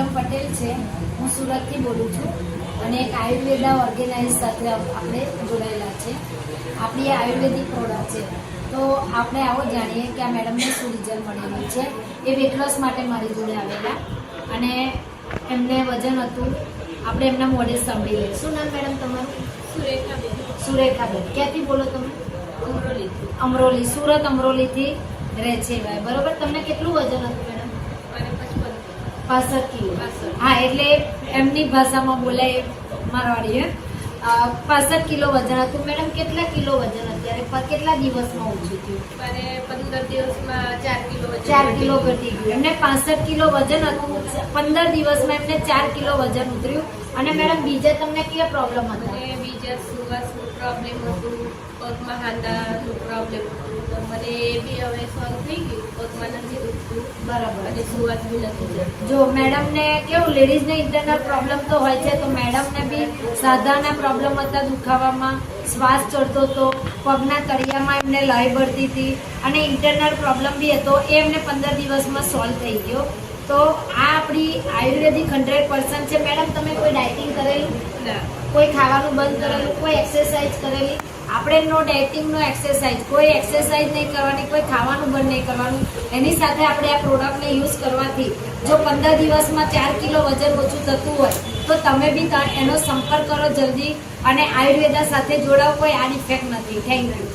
નીલમ પટેલ છે. હું સુરતથી બોલું છું અને એક આયુર્વેદા ઓર્ગેનાઇઝ સાથે આપણે જોડાયેલા છે. આપણી આયુર્વેદિક પ્રોડક્ટ છે. તો આપણે આવો જાણીએ કે આ મેડમને શું રિઝલ્ટ મળેલું છે. એ વેટ લોસ માટે મારી જોડે આવેલા અને એમને વજન હતું. આપણે એમના મોડે સાંભળી લઈએ. શું નામ મેડમ તમારું? સુરેખાબેન સુરેખાબેન ક્યાંથી બોલો તમે? અમરોલી અમરોલી. સુરત અમરોલીથી રહે છે ભાઈ. બરોબર? તમને કેટલું વજન હતું પાસઠ કિલો. હા એટલે એમની ભાષામાં બોલાય મારવાડી હે અ, પાસઠ કિલો વજન હતું. મેડમ કેટલા કિલો વજન અત્યારે? કેટલા દિવસમાં ઓછું થયું? અને પંદર દિવસમાં ચાર કિલો ચાર કિલો. ઘટી ગયું. એમને પાસઠ કિલો વજન હતું. પંદર દિવસમાં એમને ચાર કિલો વજન ઉતર્યું. અને મેડમ બીજા તમને કયા પ્રોબ્લેમ હતા? બીજા સુવાસનું પ્રોબ્લેમ હતું પગમાં હાંદાનું પ્રોબ્લેમ હતું. તો મને એ બી હવે સોલ્વ થઈ ગયું પગમાં નથી દુખતું. બરાબર. અને સુવાત બી નથી જો મેડમને કેવું લેડીઝને ઇન્ટરનલ પ્રોબ્લેમ તો હોય છે તો મેડમને બી સાધાના પ્રોબ્લેમ હતા દુખાવામાં. શ્વાસ ચડતો હતો પગના તળિયામાં એમને લય ભરતી હતી. અને ઇન્ટરનલ પ્રોબ્લેમ બી હતો એ એમને પંદર દિવસમાં સોલ્વ થઈ ગયો. તો આ આપણી આયુર્વેદિક હંડ્રેડ પર્સન્ટ છે મેડમ તમે કોઈ ડાયટિંગ કરેલું ના કોઈ ખાવાનું બંધ કરેલું, કોઈ એક્સરસાઇઝ કરેલી. આપણે નો ડાયટિંગ નો એક્સરસાઇઝ કોઈ એક્સરસાઇઝ નહીં કરવાની, કોઈ ખાવાનું બંધ નહીં કરવાનું. એની સાથે આપણે આ પ્રોડક્ટને યુઝ કરવાથી જો પંદર દિવસમાં ચાર કિલો વજન ઓછું થતું હોય, તો તમે બી એનો સંપર્ક કરો જલ્દી અને આયુર્વેદા સાથે જોડાવ, કોઈ આડ ઇફેક્ટ નથી. Thank you